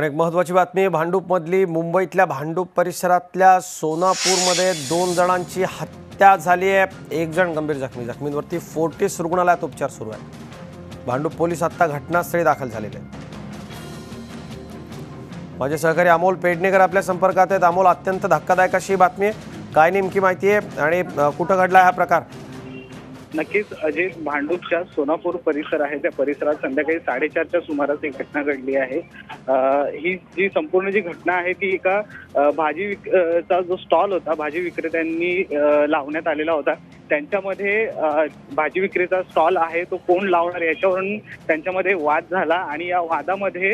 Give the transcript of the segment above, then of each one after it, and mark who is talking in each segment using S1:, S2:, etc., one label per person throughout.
S1: आणि एक महत्त्वाची बातमी भांडूपमधली मुंबईतल्या भांडूप परिसरातल्या सोनापूरमध्ये दोन जणांची हत्या झाली आहे. एक जण गंभीर जखमी. जखमींवरती फोर्टिस रुग्णालयात उपचार सुरू आहे भांडूप पोलीस आत्ता घटनास्थळी दाखल झालेले आहेत. माझे सहकारी अमोल पेडणेकर आपल्या संपर्कात आहेत. अमोल अत्यंत धक्कादायक अशी बातमी आहे. काय नेमकी माहिती आहे? आणि कुठं घडला हा प्रकार?
S2: नक्कीच अजय भांडूपच्या सोनापूर परिसर आहे. त्या परिसरात संध्याकाळी साडेचारच्या सुमारास एक घटना घडली आहे. ही जी संपूर्ण जी घटना आहे ती एका भाजी विक चा जो स्टॉल होता भाजी विक्रेत्यांनी लावण्यात आलेला होता. त्यांच्यामध्ये भाजी विक्रीचा स्टॉल आहे तो कोण लावणार याच्यावरून त्यांच्यामध्ये वाद झाला आणि या वादामध्ये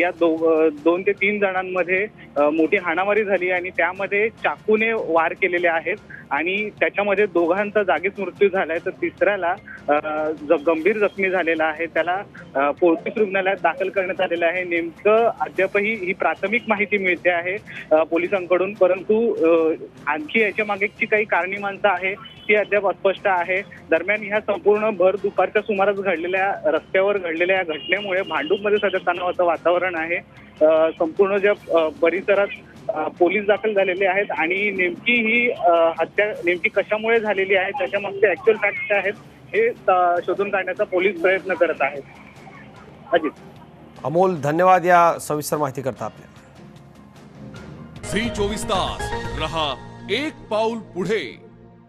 S2: या दो दोन ते तीन जणांमध्ये मोठी हाणामारी झाली आणि त्यामध्ये चाकूने वार केलेले आहेत आणि त्याच्यामध्ये दोघांचा जागीच मृत्यू झालाय. तर तिसऱ्याला गंभीर जखमी झालेला आहे त्याला पोर्टिस रुग्णालयात दाखल करण्यात आलेलं आहे. नेमकं अद्यापही ही प्राथमिक माहिती मिळते आहे पोलिसांकडून. परंतु आणखी याच्या मागेची काही कारणी आहे ती अद्याप अस्पष्ट आहे. दरम्यान ह्या संपूर्ण भर दुपारच्या सुमारास घडलेल्या रस्त्यावर घडलेल्या या घटनेमुळे भांडूपमध्ये सध्या तणावाचं वातावरण आहे. संपूर्ण ज्या परिसरात पोलीस दाखल झालेले आहेत आणि नेमकी ही हत्या नेमकी कशामुळे झालेली आहे त्याच्या मागचे ऍक्च्युअल फॅक्ट आहेत हे शोधून काढण्याचा पोलीस प्रयत्न करत आहेत. अजित.
S1: अमोल धन्यवाद या सविस्तर माहिती करता आपल्या.
S3: झी चोवीस तास रहा एक पाऊल पुढे.